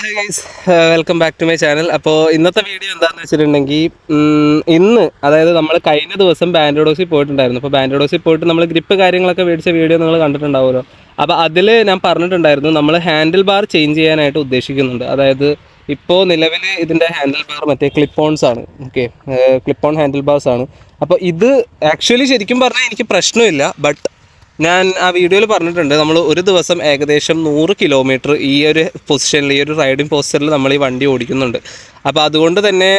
Hi guys welcome back to my channel അപ്പോൾ ഇന്നത്തെ video എന്താണെന്ന് വെച്ചിട്ടുണ്ടെങ്കിൽ ഇന്ന് അതായത് നമ്മൾ കഴിഞ്ഞ ദിവസം ബാൻഡോഡോസിൽ പോയിട്ടുണ്ടായിരുന്നു. അപ്പോൾ ബാൻഡോഡോസിൽ പോയിട്ട് നമ്മൾ ഗ്രിപ്പ് കാര്യങ്ങളൊക്കെ മേടിച്ച വീഡിയോ നിങ്ങൾ കണ്ടിട്ടുണ്ടാവുമല്ലോ. അപ്പോൾ അതിൽ ഞാൻ പറഞ്ഞിട്ടുണ്ടായിരുന്നു നമ്മൾ ഹാൻഡിൽ ബാർ ചേഞ്ച് ചെയ്യാനായിട്ട് ഉദ്ദേശിക്കുന്നുണ്ട്. അതായത് ഇപ്പോൾ നിലവിൽ ഇതിന്റെ ഹാൻഡിൽ ബാർ മറ്റേ ക്ലിപ്പ് ഓൺസ് ആണ്. Okay clip on handle bars ആണ്. അപ്പോൾ ഇത് ആക്ച്വലി ശരിക്കും പറഞ്ഞാൽ എനിക്ക് പ്രശ്നമില്ല ബട്ട് ഞാൻ ആ വീഡിയോയിൽ പറഞ്ഞിട്ടുണ്ട് നമ്മൾ ഒരു ദിവസം ഏകദേശം നൂറ് കിലോമീറ്റർ ഈ ഒരു പൊസിഷനിൽ ഈ ഒരു റൈഡിംഗ് പോസ്റ്ററിൽ നമ്മൾ ഈ വണ്ടി ഓടിക്കുന്നുണ്ട്. അപ്പോൾ അതുകൊണ്ട് തന്നെ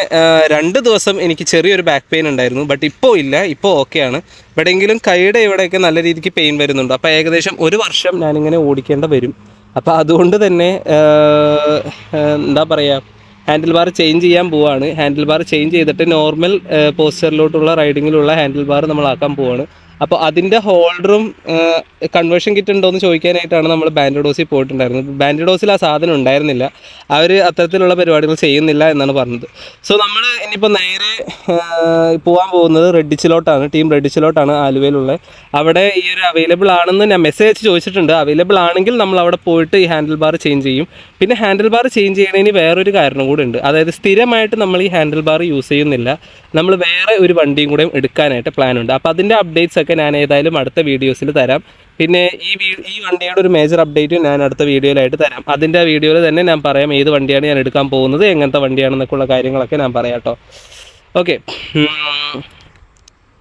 രണ്ട് ദിവസം എനിക്ക് ചെറിയൊരു ബാക്ക് പെയിൻ ഉണ്ടായിരുന്നു ബട്ട് ഇപ്പോൾ ഇല്ല ഇപ്പോൾ ഓക്കെയാണ് എവിടെയെങ്കിലും കൈയുടെ ഇവിടെയൊക്കെ നല്ല രീതിക്ക് പെയിൻ വരുന്നുണ്ട്. അപ്പോൾ ഏകദേശം ഒരു വർഷം ഞാനിങ്ങനെ ഓടിക്കേണ്ട വരും. അപ്പോൾ അതുകൊണ്ട് തന്നെ എന്താ പറയുക ഹാൻഡിൽ ബാർ ചേഞ്ച് ചെയ്യാൻ പോവാണ്. ഹാൻഡിൽ ബാർ ചേഞ്ച് ചെയ്തിട്ട് നോർമൽ പോസ്റ്ററിലോട്ടുള്ള റൈഡിങ്ങിലുള്ള ഹാൻഡിൽ ബാർ നമ്മളാക്കാൻ പോവാണ്. അപ്പോൾ അതിന്റെ ഹോൾഡറും കൺവേർഷൻ കിറ്റ് ഉണ്ടോ എന്ന് ചോദിക്കാനായിട്ടാണ് നമ്മൾ ബാൻഡഡോസിൽ പോയിട്ടുണ്ടായിരുന്നത്. ബാൻഡഡോസിൽ ആ സാധനം ഉണ്ടായിരുന്നില്ല. അവർ അത്തരത്തിലുള്ള പരിപാടികൾ ചെയ്യുന്നില്ല എന്നാണ് പറഞ്ഞത്. സോ നമ്മൾ ഇനിയിപ്പോൾ നേരെ പോകാൻ പോകുന്നത് റെഡിച്ചിലോട്ടാണ് ടീം റെഡിച്ചിലോട്ടാണ് ആലുവയിലുള്ള. അവിടെ ഈ ഒരു അവൈലബിൾ ആണെന്ന് ഞാൻ മെസ്സേജ് ചോദിച്ചിട്ടുണ്ട്. അവൈലബിൾ ആണെങ്കിൽ നമ്മൾ അവിടെ പോയിട്ട് ഈ ഹാൻഡിൽ ബാർ ചേഞ്ച് ചെയ്യും. പിന്നെ ഹാൻഡിൽ ബാർ ചേഞ്ച് ചെയ്യണതിന് വേറൊരു കാരണം കൂടെ ഉണ്ട്. അതായത് സ്ഥിരമായിട്ട് നമ്മൾ ഈ ഹാൻഡിൽ ബാർ യൂസ് ചെയ്യുന്നില്ല. നമ്മൾ വേറെ ഒരു വണ്ടിയും കൂടെ എടുക്കാനായിട്ട് പ്ലാൻ ഉണ്ട്. അപ്പോൾ അതിന്റെ അപ്ഡേറ്റ്സ് ഒക്കെ ഞാൻ ഏതായാലും അടുത്ത വീഡിയോസിൽ തരാം. പിന്നെ ഈ ഈ വണ്ടിയുടെ ഒരു മേജർ അപ്ഡേറ്റ് ഞാൻ അടുത്ത വീഡിയോയിലായിട്ട് തരാം. അതിന്റെ വീഡിയോയിൽ തന്നെ ഞാൻ പറയാം ഏത് വണ്ടിയാണ് ഞാൻ എടുക്കാൻ പോകുന്നത് എങ്ങനത്തെ വണ്ടിയാണെന്നൊക്കെ ഉള്ള കാര്യങ്ങളൊക്കെ ഞാൻ പറയാം കേട്ടോ. ഓക്കെ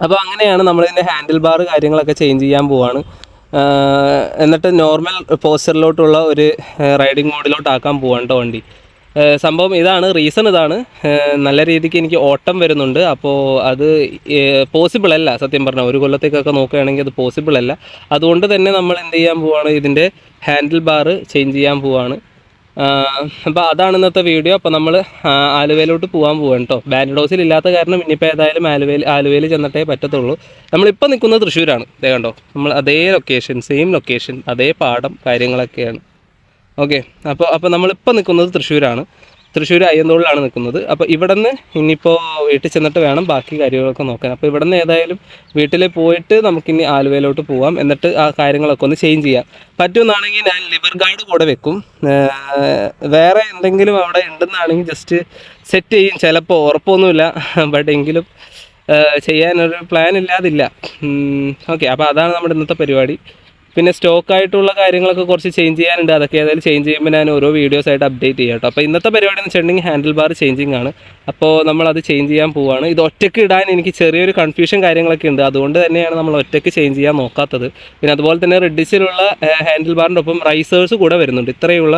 അപ്പോൾ അങ്ങനെയാണ് നമ്മളിതിന്റെ ഹാൻഡിൽ ബാർ കാര്യങ്ങളൊക്കെ ചേഞ്ച് ചെയ്യാൻ പോവാണ്. എന്നിട്ട് നോർമൽ പോസ്റ്ററിലോട്ടുള്ള ഒരു റൈഡിംഗ് മോഡിലോട്ടാക്കാൻ പോവാണ് കേട്ടോ വണ്ടി. സംഭവം ഇതാണ് റീസൺ ഇതാണ്. നല്ല രീതിക്ക് എനിക്ക് ഓട്ടം വരുന്നുണ്ട്. അപ്പോൾ അത് പോസിബിൾ അല്ല സത്യം പറഞ്ഞാൽ ഒരു കൊല്ലത്തേക്കൊക്കെ നോക്കുകയാണെങ്കിൽ അത് പോസിബിൾ അല്ല. അതുകൊണ്ട് തന്നെ നമ്മൾ എന്ത് ചെയ്യാൻ പോവാണ് ഇതിന്റെ ഹാൻഡിൽ ബാർ ചേഞ്ച് ചെയ്യാൻ പോവാണ്. അപ്പോൾ അതാണ് ഇന്നത്തെ വീഡിയോ അപ്പോൾ നമ്മൾ ആലുവയിലോട്ട് പോകാൻ പോവാണ് കേട്ടോ ബാൻഡോസിൽ ഇല്ലാത്ത കാരണം ഇനിയിപ്പോൾ ഏതായാലും ആലുവയിൽ ആലുവയിൽ ചെന്നിട്ടേ പറ്റത്തുള്ളൂ. നമ്മളിപ്പോൾ നിൽക്കുന്നത് തൃശ്ശൂരാണ്. ഇതേ കണ്ടോ? നമ്മൾ അതേ ലൊക്കേഷൻ സെയിം ലൊക്കേഷൻ അതേ പാടം കാര്യങ്ങളൊക്കെയാണ്. ഓക്കെ. അപ്പോൾ അപ്പോൾ നമ്മളിപ്പോൾ നിൽക്കുന്നത് തൃശ്ശൂരാണ്. തൃശ്ശൂർ അയ്യന്തോളിലാണ് നിൽക്കുന്നത് അപ്പോൾ ഇവിടെ നിന്ന് ഇനിയിപ്പോൾ വീട്ടിൽ ചെന്നിട്ട് വേണം ബാക്കി കാര്യങ്ങളൊക്കെ നോക്കാൻ. അപ്പോൾ ഇവിടെ നിന്ന് ഏതായാലും വീട്ടിൽ പോയിട്ട് നമുക്കിനി ആലുവയിലോട്ട് പോവാം. എന്നിട്ട് ആ കാര്യങ്ങളൊക്കെ ഒന്ന് ചേഞ്ച് ചെയ്യാം. പറ്റുമെന്നാണെങ്കിൽ ഞാൻ ലിവർ ഗാർഡ് കൂടെ വെക്കും. വേറെ എന്തെങ്കിലും അവിടെ ഉണ്ടെന്നാണെങ്കിൽ ജസ്റ്റ് സെറ്റ് ചെയ്യും. ചിലപ്പോൾ ഉറപ്പൊന്നുമില്ല. ബട്ട് എങ്കിലും ചെയ്യാനൊരു പ്ലാൻ ഇല്ലാതില്ല. ഓക്കെ അപ്പോൾ അതാണ് നമ്മുടെ ഇന്നത്തെ പരിപാടി. പിന്നെ സ്റ്റോക്ക് ആയിട്ടുള്ള കാര്യങ്ങളൊക്കെ കുറച്ച് ചേഞ്ച് ചെയ്യാനുണ്ട്. അതൊക്കെ ഏതായാലും ചേഞ്ച് ചെയ്യുമ്പോൾ ഞാൻ ഓരോ വീഡിയോസ് ആയിട്ട് അപ്ഡേറ്റ് ചെയ്യാം കേട്ടോ അപ്പോൾ ഇന്നത്തെ പരിപാടി എന്ന് വെച്ചിട്ടുണ്ടെങ്കിൽ ഹാൻഡിൽ ബാർ ചേഞ്ചിങ് ആണ്. അപ്പോൾ നമ്മൾ അത് ചേഞ്ച് ചെയ്യാൻ പോവാണ്. ഇത് ഒറ്റയ്ക്ക് ഇടാൻ എനിക്ക് ചെറിയൊരു കൺഫ്യൂഷൻ കാര്യങ്ങളൊക്കെ ഉണ്ട്. അതുകൊണ്ട് തന്നെയാണ് നമ്മൾ ഒറ്റയ്ക്ക് ചേഞ്ച് ചെയ്യാൻ നോക്കാത്തത്. പിന്നെ അതുപോലെ തന്നെ റെഡിസിലുള്ള ഹാൻഡിൽ ബാറിന്റെ ഒപ്പം റൈസേഴ്സ് കൂടെ വരുന്നുണ്ട്. ഇത്രയുള്ള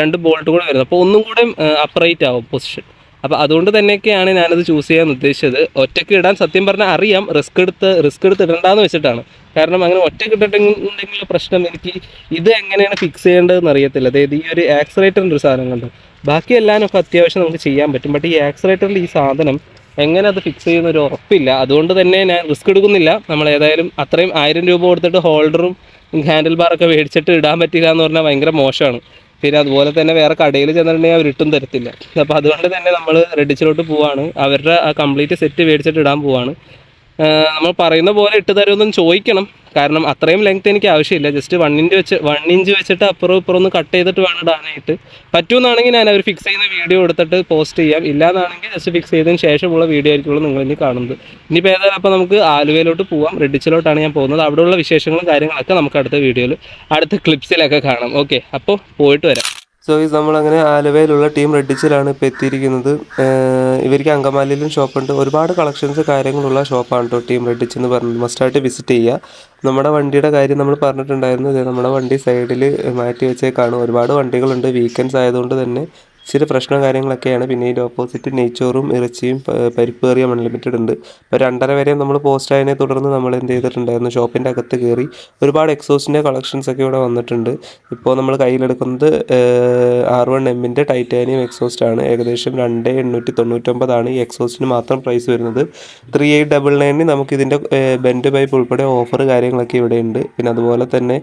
രണ്ട് ബോൾട്ട് കൂടെ വരുന്നു. അപ്പോൾ ഒന്നും കൂടെ അപ്രൈറ്റ് ആവും പൊസിഷൻ അപ്പോൾ അതുകൊണ്ട് തന്നെയൊക്കെയാണ് ഞാനത് ചൂസ് ചെയ്യാൻ ഉദ്ദേശിച്ചത്. ഒറ്റയ്ക്ക് ഇടാൻ സത്യം പറഞ്ഞാൽ അറിയാം. റിസ്ക് എടുത്ത് റിസ്ക് എടുത്ത് ഇടണ്ടെന്ന് വെച്ചിട്ടാണ്. കാരണം അങ്ങനെ ഒറ്റയ്ക്ക് ഇട്ടിട്ടുണ്ടെങ്കിൽ പ്രശ്നം എനിക്ക് ഇത് എങ്ങനെയാണ് ഫിക്സ് ചെയ്യേണ്ടതെന്ന് അറിയത്തില്ല. അതായത് ഈ ഒരു ആക്സിലേറ്ററിന്റെ ഒരു സാധനം കണ്ട്? ബാക്കി എല്ലാനൊക്കെ അത്യാവശ്യം നമുക്ക് ചെയ്യാൻ പറ്റും. ബട്ട് ഈ ആക്സിലേറ്ററിൽ ഈ സാധനം എങ്ങനെ അത് ഫിക്സ് ചെയ്യുന്ന ഒരു ഉറപ്പില്ല. അതുകൊണ്ട് തന്നെ ഞാൻ റിസ്ക് എടുക്കുന്നില്ല. നമ്മൾ ഏതായാലും അത്രയും ആയിരം രൂപ കൊടുത്തിട്ട് ഹോൾഡറും ഹാൻഡിൽ ബാറൊക്കെ മേടിച്ചിട്ട് ഇടാൻ പറ്റില്ല എന്ന് പറഞ്ഞാൽ ഭയങ്കര മോശമാണ്. പിന്നെ അതുപോലെ തന്നെ വേറെ കടയിൽ ചെന്നിട്ടുണ്ടെങ്കിൽ അവർ ഇട്ടും തരത്തില്ല. അപ്പോൾ അതുകൊണ്ട് തന്നെ നമ്മൾ റെഡിച്ചിലോട്ട് പോവാണ്. അവരുടെ ആ കംപ്ലീറ്റ് സെറ്റ് മേടിച്ചിട്ട് ഇടാൻ പോവാണ്. നമ്മൾ പറയുന്ന പോലെ ഇട്ട് തരുമെന്നും ചോദിക്കണം. കാരണം അത്രയും ലെങ്ത് എനിക്ക് ആവശ്യമില്ല. ജസ്റ്റ് വൺ ഇഞ്ച് വെച്ച് വൺ ഇഞ്ച് വെച്ചിട്ട് അപ്പുറം ഇപ്പുറം ഒന്ന് കട്ട് ചെയ്തിട്ട് വേണം ഇടാനായിട്ട്. പറ്റുമെന്നാണെങ്കിൽ ഞാൻ അവർ ഫിക്സ് ചെയ്യുന്ന വീഡിയോ എടുത്തിട്ട് പോസ്റ്റ് ചെയ്യാം. ഇല്ലാന്നാണെങ്കിൽ ജസ്റ്റ് ഫിക്സ് ചെയ്തതിന് ശേഷമുള്ള വീഡിയോ ആയിരിക്കുള്ളൂ നിങ്ങൾ ഇനി കാണുന്നത്. ഇനിയിപ്പോൾ ഏതായാലും അപ്പോൾ നമുക്ക് ആലുവയിലോട്ട് പോവാം. റെഡിച്ചിലോട്ടാണ് ഞാൻ പോകുന്നത്. അവിടെയുള്ള വിശേഷങ്ങളും കാര്യങ്ങളൊക്കെ നമുക്ക് അടുത്ത വീഡിയോയിൽ അടുത്ത ക്ലിപ്സിലൊക്കെ കാണാം. ഓക്കെ അപ്പോൾ പോയിട്ട് വരാം. സോ ഇത് നമ്മളങ്ങനെ ആലുവയിലുള്ള ടീം റെഡിച്ചിലാണ് ഇപ്പോൾ എത്തിയിരിക്കുന്നത്. ഇവർക്ക് അങ്കമാലിയിലും ഷോപ്പുണ്ട്. ഒരുപാട് കളക്ഷൻസ് കാര്യങ്ങളുള്ള ഷോപ്പാണ് കേട്ടോ ടീം റെഡിച്ച് എന്ന് പറഞ്ഞത്. മസ്റ്റായിട്ട് വിസിറ്റ് ചെയ്യുക നമ്മുടെ വണ്ടിയുടെ കാര്യം നമ്മൾ പറഞ്ഞിട്ടുണ്ടായിരുന്നു. നമ്മുടെ വണ്ടി സൈഡിൽ മാറ്റി വെച്ചേക്കാണ്. ഒരുപാട് വണ്ടികളുണ്ട്. വീക്കെൻഡ്സ് ആയതുകൊണ്ട് തന്നെ ഇച്ചിരി പ്രശ്നം കാര്യങ്ങളൊക്കെയാണ്. പിന്നെ ഇതിന്റെ ഓപ്പോസിറ്റ് നെയ്ച്ചോറും ഇറച്ചിയും പരിപ്പ് കറിയും അൺലിമിറ്റഡ് ഉണ്ട്. ഇപ്പോൾ രണ്ടര വരെയും നമ്മൾ പോസ്റ്റ് ആയതിനെ തുടർന്ന് നമ്മൾ എന്ത് ചെയ്തിട്ടുണ്ടായിരുന്നു? ഷോപ്പിന്റെ അകത്ത് കയറി ഒരുപാട് എക്സോസിന്റെ കളക്ഷൻസ് ഒക്കെ ഇവിടെ വന്നിട്ടുണ്ട്. ഇപ്പോൾ നമ്മൾ കയ്യിലെടുക്കുന്നത് ആർ വൺ എമ്മിന്റെ ടൈറ്റാനിയം എക്സോസ്റ്റ് ആണ്. ഏകദേശം രണ്ട് എണ്ണൂറ്റി തൊണ്ണൂറ്റൊമ്പതാണ് ഈ എക്സോസ്റ്റിന് മാത്രം പ്രൈസ് വരുന്നത്. ത്രീ എയ്റ്റ് ഡബിൾ നയനിന് നമുക്ക് ഇതിന്റെ ബെൻഡ് പൈപ്പ് ഉൾപ്പെടെ ഓഫർ കാര്യങ്ങളൊക്കെ ഇവിടെ ഉണ്ട്. പിന്നെ അതുപോലെ തന്നെ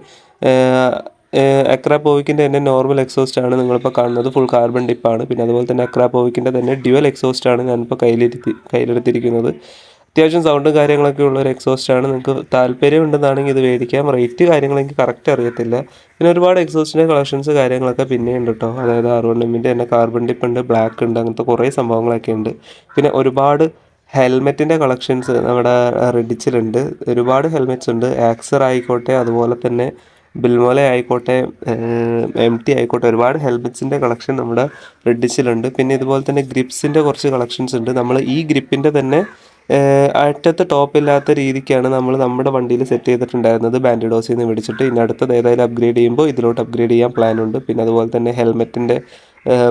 അക്രാപോവിക്കിന്റെ തന്നെ നോർമൽ എക്സോസ്റ്റ് ആണ് നിങ്ങളിപ്പോൾ കാണുന്നത്. ഫുൾ കാർബൺ ഡിപ്പാണ് പിന്നെ അതുപോലെ തന്നെ അക്രാപോവിക്കിന്റെ തന്നെ ഡ്യുവൽ എക്സോസ്റ്റ് ആണ് ഞാനിപ്പോൾ കയ്യിലിരുത്തി കയ്യിലെടുത്തിരിക്കുന്നത്. അത്യാവശ്യം സൗണ്ടും കാര്യങ്ങളൊക്കെ ഉള്ള ഒരു എക്സോസ്റ്റ് ആണ്. നിങ്ങൾക്ക് താല്പര്യം ഉണ്ടെന്നാണെങ്കിൽ ഇത് മേടിക്കാം. റേറ്റ് കാര്യങ്ങൾ എനിക്ക് കറക്റ്റ് അറിയത്തില്ല. പിന്നെ ഒരുപാട് എക്സോസ്റ്റിന്റെ കളക്ഷൻസ് കാര്യങ്ങളൊക്കെ പിന്നെ ഉണ്ട് കേട്ടോ അതായത് ആർ വൺ എമ്മിന്റെ തന്നെ കാർബൺ ഡിപ്പ് ഉണ്ട് ബ്ലാക്ക് ഉണ്ട് അങ്ങനത്തെ കുറേ സംഭവങ്ങളൊക്കെ ഉണ്ട്. പിന്നെ ഒരുപാട് ഹെൽമെറ്റിന്റെ കളക്ഷൻസ് നമ്മുടെ റെഡിച്ചിലുണ്ട് ഒരുപാട് ഹെൽമെറ്റ്സ് ഉണ്ട്. ആക്സർ ആയിക്കോട്ടെ അതുപോലെ തന്നെ ബിൽമോല ആയിക്കോട്ടെ എം ടി ആയിക്കോട്ടെ ഒരുപാട് ഹെൽമെറ്റ്സിന്റെ കളക്ഷൻ നമ്മുടെ റെഡിച്ചിലുണ്ട് പിന്നെ ഇതുപോലെ തന്നെ ഗ്രിപ്സിന്റെ കുറച്ച് കളക്ഷൻസ് ഉണ്ട്. നമ്മൾ ഈ ഗ്രിപ്പിന്റെ തന്നെ അറ്റത്ത് ടോപ്പ് ഇല്ലാത്ത രീതിക്കാണ് നമ്മൾ നമ്മുടെ വണ്ടിയിൽ സെറ്റ് ചെയ്തിട്ടുണ്ടായിരുന്നത്. ബാൻഡിഡോസിൽ നിന്ന് മേടിച്ചിട്ട്. ഇനി അടുത്തത് ഏതായാലും അപ്ഗ്രേഡ് ചെയ്യുമ്പോൾ ഇതിലോട്ട് അപ്ഗ്രേഡ് ചെയ്യാൻ പ്ലാൻ ഉണ്ട്. പിന്നെ അതുപോലെ തന്നെ ഹെൽമെറ്റിന്റെ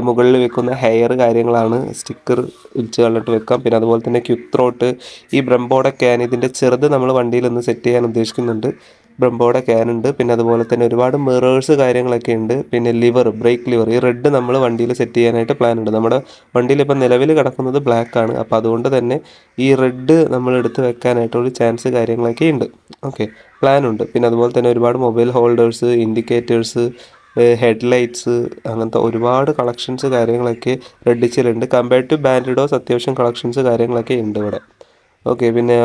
മുകളിൽ വെക്കുന്ന ഹെയർ കാര്യങ്ങളാണ് സ്റ്റിക്കർ ഇടിച്ച് കളഞ്ഞിട്ട് വെക്കാം. പിന്നെ അതുപോലെ തന്നെ ക്യുക്ക് ത്രോട്ട് ഈ ബ്രംബോർഡൊക്കെ ഇതിന്റെ ചെറുത് നമ്മൾ വണ്ടിയിൽ ഒന്ന് സെറ്റ് ചെയ്യാൻ ഉദ്ദേശിക്കുന്നുണ്ട്. ബ്രംബോയുടെ ക്യാൻ ഉണ്ട്. പിന്നെ അതുപോലെ തന്നെ ഒരുപാട് മിറേഴ്സ് കാര്യങ്ങളൊക്കെ ഉണ്ട്. പിന്നെ ലിവർ ബ്രേക്ക് ലിവർ ഈ റെഡ് നമ്മൾ വണ്ടിയിൽ സെറ്റ് ചെയ്യാനായിട്ട് പ്ലാൻ ഉണ്ട്. നമ്മുടെ വണ്ടിയിൽ ഇപ്പം നിലവിൽ കിടക്കുന്നത് ബ്ലാക്ക് ആണ്. അപ്പോൾ അതുകൊണ്ട് തന്നെ ഈ റെഡ് നമ്മൾ എടുത്ത് വെക്കാനായിട്ടുള്ള ചാൻസ് കാര്യങ്ങളൊക്കെ ഉണ്ട്. ഓക്കെ പ്ലാൻ ഉണ്ട്. പിന്നെ അതുപോലെ തന്നെ ഒരുപാട് mobile holders indicators head lights അങ്ങനത്തെ ഒരുപാട് കളക്ഷൻസ് കാര്യങ്ങളൊക്കെ റെഡിച്ചിലുണ്ട് കമ്പയർഡ് ടു ബാൻഡിഡോസ് അത്യാവശ്യം കളക്ഷൻസ് കാര്യങ്ങളൊക്കെ ഉണ്ട് ഇവിടെ. ഓക്കെ പിന്നെ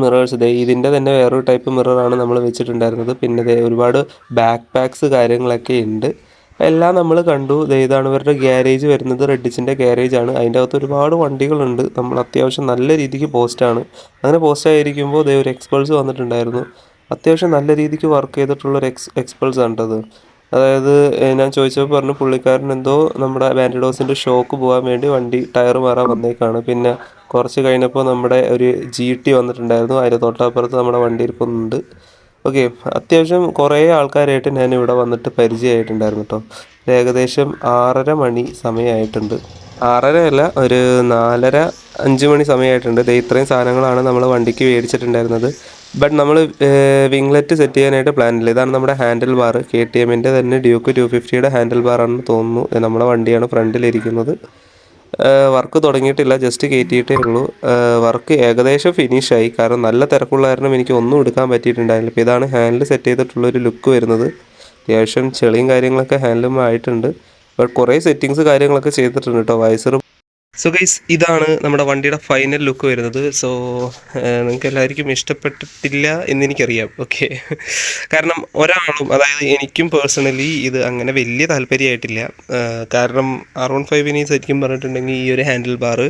മിറേഴ്സ് ദേ ഇതിന്റെ തന്നെ വേറൊരു ടൈപ്പ് മിററാണ് നമ്മൾ വെച്ചിട്ടുണ്ടായിരുന്നത്. പിന്നെ ദേ ഒരുപാട് ബാക്ക് പാക്സ് കാര്യങ്ങളൊക്കെ ഉണ്ട്. എല്ലാം നമ്മൾ കണ്ടു. ഇതാണ് ഇവരുടെ ഗ്യാരേജ് വരുന്നത്. റെഡിച്ചിന്റെ ആണ്. അതിന്റെ അകത്ത് ഒരുപാട് വണ്ടികളുണ്ട്. നമ്മൾ അത്യാവശ്യം നല്ല രീതിക്ക് പോസ്റ്റാണ് അങ്ങനെ പോസ്റ്റ് ആയിരിക്കുമ്പോൾ ദേ ഒരു എക്സ്പൾസ് വന്നിട്ടുണ്ടായിരുന്നു. അത്യാവശ്യം നല്ല രീതിക്ക് വർക്ക് ചെയ്തിട്ടുള്ള ഒരു എക്സ് എക്സ്പൾസ് ആണിട്ടത് അതായത് ഞാൻ ചോദിച്ചപ്പോൾ പറഞ്ഞു പുള്ളിക്കാരൻ എന്തോ നമ്മുടെ ബാൻഡിഡോസിന്റെ ഷോക്ക് പോകാൻ വേണ്ടി വണ്ടി ടയർ മാറാൻ വന്നേക്കാണ്. പിന്നെ കുറച്ച് കഴിഞ്ഞപ്പോൾ നമ്മുടെ ഒരു ജി ടി വന്നിട്ടുണ്ടായിരുന്നു. അതിന്റെ തൊട്ടപ്പുറത്ത് നമ്മുടെ വണ്ടി ഇരിപ്പുന്നുണ്ട് ഓക്കെ അത്യാവശ്യം കുറേ ആൾക്കാരായിട്ട് ഞാൻ ഇവിടെ വന്നിട്ട് പരിചയമായിട്ടുണ്ടായിരുന്നു കേട്ടോ. ഏകദേശം ആറര മണി സമയമായിട്ടുണ്ട്. ആറര അല്ല ഒരു നാലര അഞ്ച് മണി സമയമായിട്ടുണ്ട്. ദേ ഇത്രയും സാധനങ്ങളാണ് നമ്മൾ വണ്ടിക്ക് മേടിച്ചിട്ടുണ്ടായിരുന്നത്. ബട്ട് നമ്മൾ വിംഗ്ലെറ്റ് സെറ്റ് ചെയ്യാനായിട്ട് പ്ലാൻ ഇല്ല. ഇതാണ് നമ്മുടെ ഹാൻഡിൽ ബാർ കെ ടി എമ്മിന്റെ തന്നെ ഡ്യൂക്ക് ടു ഫിഫ്റ്റിയുടെ ഹാൻഡിൽ ബാറാണെന്ന് തോന്നുന്നു. നമ്മുടെ വണ്ടിയാണ് ഫ്രണ്ടിലിരിക്കുന്നത്. വർക്ക് തുടങ്ങിയിട്ടില്ല ജസ്റ്റ് കയറ്റിയിട്ടേ ഉള്ളൂ. വർക്ക് ഏകദേശം ഫിനിഷായി കാരണം നല്ല തിരക്കുള്ള കാരണം എനിക്ക് ഒന്നും എടുക്കാൻ പറ്റിയിട്ടുണ്ടായില്ല ഇപ്പോൾ ഇതാണ് ഹാൻഡിൽ സെറ്റ് ചെയ്തിട്ടുള്ള ഒരു ലുക്ക് വരുന്നത്. അത്യാവശ്യം ചെളിയും കാര്യങ്ങളൊക്കെ ഹാൻഡിലും ആയിട്ടുണ്ട്. ബട്ട് കുറേ സെറ്റിങ്സ് കാര്യങ്ങളൊക്കെ ചെയ്തിട്ടുണ്ട് കേട്ടോ വയസ്സർ സോ ഗൈസ് ഇതാണ് നമ്മുടെ വണ്ടിയുടെ ഫൈനൽ ലുക്ക് വരുന്നത്. സോ നിങ്ങൾക്ക് എല്ലാവർക്കും ഇഷ്ടപ്പെട്ടിട്ടില്ല എന്നെനിക്കറിയാം ഓക്കെ കാരണം ഒരാളും അതായത് എനിക്കും പേഴ്സണലി ഇത് അങ്ങനെ വലിയ താല്പര്യമായിട്ടില്ല. കാരണം വൺ ഫൈവിന് ശരിക്കും പറഞ്ഞിട്ടുണ്ടെങ്കിൽ ഈ ഒരു ഹാൻഡിൽ ബാറ്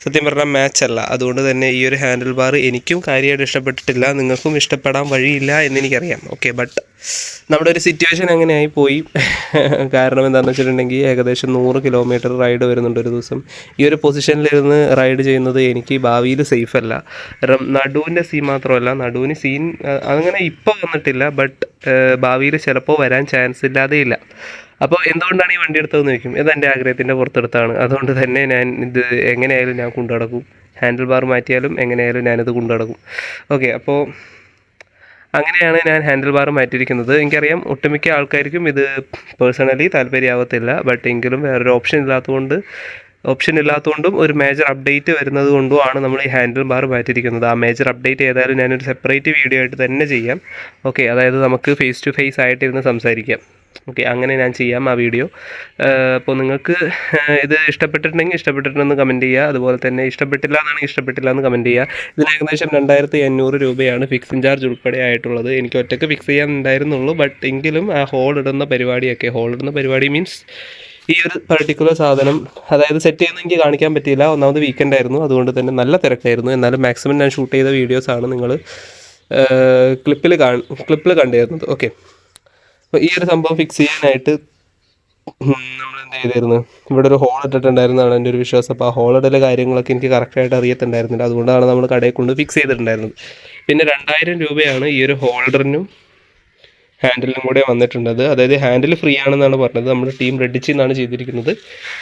സത്യം പറഞ്ഞാൽ മാച്ച് അല്ല. അതുകൊണ്ട് തന്നെ ഈ ഒരു ഹാൻഡിൽ ബാർ എനിക്കും കാര്യമായിട്ട് ഇഷ്ടപ്പെട്ടിട്ടില്ല. നിങ്ങൾക്കും ഇഷ്ടപ്പെടാൻ വഴിയില്ല എന്ന് എന്നെനിക്കറിയാം ഓക്കെ ബട്ട് നമ്മുടെ ഒരു സിറ്റുവേഷൻ അങ്ങനെയായി പോയി? കാരണം എന്താണെന്ന് വെച്ചിട്ടുണ്ടെങ്കിൽ ഏകദേശം നൂറ് കിലോമീറ്റർ റൈഡ് വരുന്നുണ്ട് ഒരു ദിവസം. ഈ ഒരു പൊസിഷനിലിരുന്ന് റൈഡ് ചെയ്യുന്നത് എനിക്ക് ഭാവിയിൽ സേഫ് അല്ല. കാരണം നടുവിന്റെ സീൻ മാത്രമല്ല നടുവിന് സീൻ അങ്ങനെ ഇപ്പോൾ വന്നിട്ടില്ല ബട്ട് ഭാവിയിൽ ചിലപ്പോൾ വരാൻ ചാൻസ് ഇല്ലാതെ ഇല്ല അപ്പോൾ എന്തുകൊണ്ടാണ് ഈ വണ്ടി എടുത്തതെന്ന് ചോദിക്കും. ഇത് എന്റെ ആഗ്രഹത്തിന്റെ പുറത്തെടുത്താണ്. അതുകൊണ്ട് തന്നെ ഞാൻ ഇത് എങ്ങനെയായാലും ഞാൻ കൊണ്ടു നടക്കും ഹാൻഡിൽ ബാർ മാറ്റിയാലും എങ്ങനെയായാലും ഞാനിത് കൊണ്ടു നടക്കും ഓക്കെ അപ്പോൾ അങ്ങനെയാണ് ഞാൻ ഹാൻഡിൽ ബാർ മാറ്റിയിരിക്കുന്നത്. എനിക്കറിയാം ഒട്ടുമിക്ക ആൾക്കാർക്കും ഇത് പേഴ്സണലി താല്പര്യമാവത്തില്ല. ബട്ട് എങ്കിലും വേറൊരു ഓപ്ഷൻ ഇല്ലാത്തതുകൊണ്ട് ഓപ്ഷൻ ഇല്ലാത്തതുകൊണ്ടും ഒരു മേജർ അപ്ഡേറ്റ് വരുന്നത് കൊണ്ടുമാണ് നമ്മൾ ഈ ഹാൻഡിൽ ബാർ മാറ്റിയിരിക്കുന്നത്. ആ മേജർ അപ്ഡേറ്റ് ഏതായാലും ഞാനൊരു സെപ്പറേറ്റ് വീഡിയോ ആയിട്ട് തന്നെ ചെയ്യാം. ഓക്കെ അതായത് നമുക്ക് ഫേസ് ടു ഫേസ് ആയിട്ട് ആയിട്ടിരുന്ന് സംസാരിക്കാം. ഓക്കെ അങ്ങനെ ഞാൻ ചെയ്യാം ആ വീഡിയോ അപ്പോൾ നിങ്ങൾക്ക് ഇത് ഇഷ്ടപ്പെട്ടിട്ടുണ്ടെങ്കിൽ ഇഷ്ടപ്പെട്ടിട്ടുണ്ടെന്ന് കമന്റ് ചെയ്യുക. അതുപോലെ തന്നെ ഇഷ്ടപ്പെട്ടില്ല എന്നാണെങ്കിൽ ഇഷ്ടപ്പെട്ടില്ല എന്ന് കമന്റ് ചെയ്യുക. ഇതിന് ഏകദേശം രണ്ടായിരത്തി അഞ്ഞൂറ് രൂപയാണ് ഫിക്സിംഗ് ചാർജ് ഉൾപ്പെടെ ആയിട്ടുള്ളത്. എനിക്ക് ഒറ്റയ്ക്ക് ഫിക്സ് ചെയ്യാൻ ഉണ്ടായിരുന്നുള്ളൂ. ബട്ട് എങ്കിലും ആ ഹോൾ ഇടുന്ന പരിപാടിയൊക്കെ ഹോൾ ഇടുന്ന പരിപാടി മീൻസ് ഈ ഒരു പർട്ടിക്കുലർ സാധനം അതായത് സെറ്റ് ചെയ്യുന്ന എനിക്ക് കാണിക്കാൻ പറ്റിയില്ല. ഒന്നാമത് വീക്കെൻഡ് ആയിരുന്നു. അതുകൊണ്ട് തന്നെ നല്ല തിരക്കായിരുന്നു. എന്നാലും മാക്സിമം ഞാൻ ഷൂട്ട് ചെയ്ത വീഡിയോസാണ് നിങ്ങൾ ക്ലിപ്പിൽ കാ ക്ലിപ്പിൽ കണ്ടിരുന്നത്. ഓക്കെ അപ്പോൾ ഈ ഒരു സംഭവം ഫിക്സ് ചെയ്യാനായിട്ട് നമ്മൾ എന്ത് ചെയ്തിരുന്നു ഇവിടെ ഒരു ഹോൾ ഇട്ടിട്ടുണ്ടായിരുന്നതാണ് എന്റെ ഒരു വിശ്വാസം. അപ്പോൾ ആ ഹോൾ ഇടലെ കാര്യങ്ങളൊക്കെ എനിക്ക് കറക്റ്റായിട്ട് അറിയത്തുണ്ടായിരുന്നില്ല. അതുകൊണ്ടാണ് നമ്മൾ കടയിൽ കൊണ്ട് ഫിക്സ് ചെയ്തിട്ടുണ്ടായിരുന്നത്. പിന്നെ രണ്ടായിരം രൂപയാണ് ഈ ഒരു ഹോൾഡറിനും ഹാൻഡിലും കൂടെ വന്നിട്ടുണ്ടത് അതായത് ഹാൻഡിൽ ഫ്രീ ആണെന്നാണ് പറഞ്ഞത്. നമ്മുടെ ടീം റെഡിച്ച് എന്നാണ് ചെയ്തിരിക്കുന്നത്.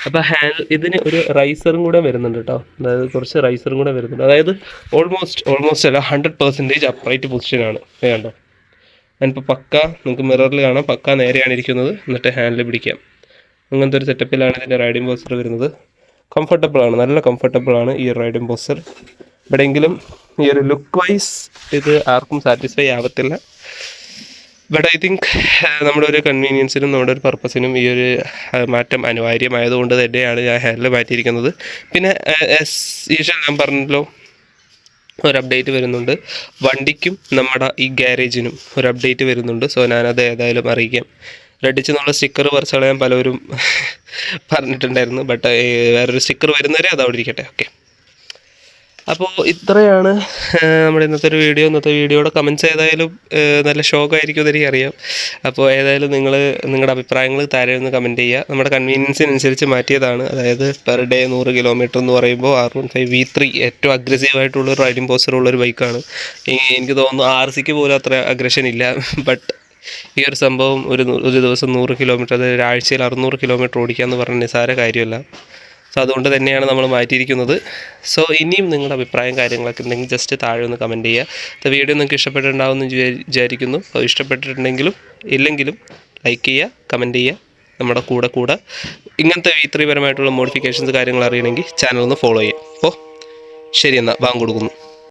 അപ്പോൾ ഹാൻഡിൽ ഇതിന് ഒരു റൈസറും കൂടെ വരുന്നുണ്ട് കേട്ടോ അതായത് കുറച്ച് റൈസറും കൂടെ വരുന്നുണ്ട്. അതായത് ഓൾമോസ്റ്റ് ഓൾമോസ്റ്റ് അല്ല ഹൺഡ്രഡ് പെർസെന്റേജ് അപ്രൈറ്റ് പൊസിഷനാണ് വേണ്ടോ ഞാനിപ്പോൾ പക്ക നിങ്ങൾക്ക് മിററിൽ കാണാം. പക്ക നേരെയാണ് ഇരിക്കുന്നത്. എന്നിട്ട് ഹാൻഡിൽ പിടിക്കാം. അങ്ങനത്തെ ഒരു സെറ്റപ്പിലാണ് ഇതിന്റെ റൈഡിംഗ് പോസ്റ്റർ വരുന്നത്. കംഫർട്ടബിൾ ആണ് നല്ല കംഫർട്ടബിൾ ആണ് ഈ റൈഡിംഗ് പോസ്റ്റർ എവിടെയെങ്കിലും ഈ ഒരു ലുക്ക് വൈസ് ഇത് ആർക്കും സാറ്റിസ്ഫൈ ആവത്തില്ല. ബട്ട് ഐ തിങ്ക് നമ്മുടെ ഒരു കൺവീനിയൻസിനും നമ്മുടെ ഒരു പർപ്പസിനും ഈ ഒരു മാറ്റം അനിവാര്യമായതുകൊണ്ട് തന്നെയാണ് ഞാൻ ഹാൻഡിൽ മാറ്റിയിരിക്കുന്നത്. പിന്നെ ഈശ്വരൻ ഞാൻ പറഞ്ഞല്ലോ ഒരു അപ്ഡേറ്റ് വരുന്നുണ്ട്. വണ്ടിക്കും നമ്മുടെ ഈ ഗ്യാരേജിനും ഒരു അപ്ഡേറ്റ് വരുന്നുണ്ട്. സോ ഞാനത് ഏതായാലും അറിയിക്കാം. റെഡിച്ച് എന്നുള്ള സ്റ്റിക്കർ പറിച്ച് കളയാൻ പലവരും പറഞ്ഞിട്ടുണ്ടായിരുന്നു. ബട്ട് വേറൊരു സ്റ്റിക്കർ വരുന്നവരെ അത് അവിടെ ഇരിക്കട്ടെ. ഓക്കെ. അപ്പോൾ ഇത്രയാണ് നമ്മുടെ ഇന്നത്തെ ഒരു വീഡിയോ. ഇന്നത്തെ വീഡിയോയുടെ കമൻസ് ഏതായാലും നല്ല ഷോക്കായിരിക്കും എന്ന് എനിക്കറിയാം. അപ്പോൾ ഏതായാലും നിങ്ങൾ നിങ്ങളുടെ അഭിപ്രായങ്ങൾ താഴെ ഒന്ന് കമന്റ് ചെയ്യുക. നമ്മുടെ കൺവീനിയൻസിനനുസരിച്ച് മാറ്റിയതാണ്. അതായത് പെർ ഡേ നൂറ് കിലോമീറ്റർ എന്ന് പറയുമ്പോൾ R one five V three ഏറ്റവും അഗ്രസീവ് ആയിട്ടുള്ള ഒരു റൈഡിംഗ് പോസ്റ്റർ ഉള്ളൊരു ബൈക്കാണ് എനിക്ക് തോന്നുന്നു ആർ സിക്ക് പോലും അത്ര അഗ്രഷൻ ഇല്ല. ബട്ട് ഈ ഒരു സംഭവം ഒരു ഒരു ദിവസം നൂറ് കിലോമീറ്റർ അതായത് ഒരാഴ്ചയിൽ അറുന്നൂറ് കിലോമീറ്റർ ഓടിക്കുക എന്ന് പറഞ്ഞ നിസ്സാര കാര്യമല്ല. സോ അതുകൊണ്ട് തന്നെയാണ് നമ്മൾ മാറ്റിയിരിക്കുന്നത്. സോ ഇനിയും നിങ്ങളുടെ അഭിപ്രായം കാര്യങ്ങളൊക്കെ ഉണ്ടെങ്കിൽ ജസ്റ്റ് താഴെ ഒന്ന് കമന്റ് ചെയ്യുക. വീഡിയോ നിങ്ങൾക്ക് ഇഷ്ടപ്പെട്ടിട്ടുണ്ടാവും എന്ന് വിചാ- വിചാരിക്കുന്നു. അപ്പോൾ ഇഷ്ടപ്പെട്ടിട്ടുണ്ടെങ്കിലും ഇല്ലെങ്കിലും ലൈക്ക് ചെയ്യുക കമന്റ് ചെയ്യുക. നമ്മുടെ കൂടെ കൂടെ. ഇങ്ങനത്തെ വി പരമായിട്ടുള്ള മോഡിഫിക്കേഷൻസ് കാര്യങ്ങൾ അറിയണമെങ്കിൽ ചാനൽ ഒന്ന് ഫോളോ ചെയ്യുക. അപ്പോൾ ശരി എന്നാൽ ബാങ്ക് കൊടുക്കുന്നു.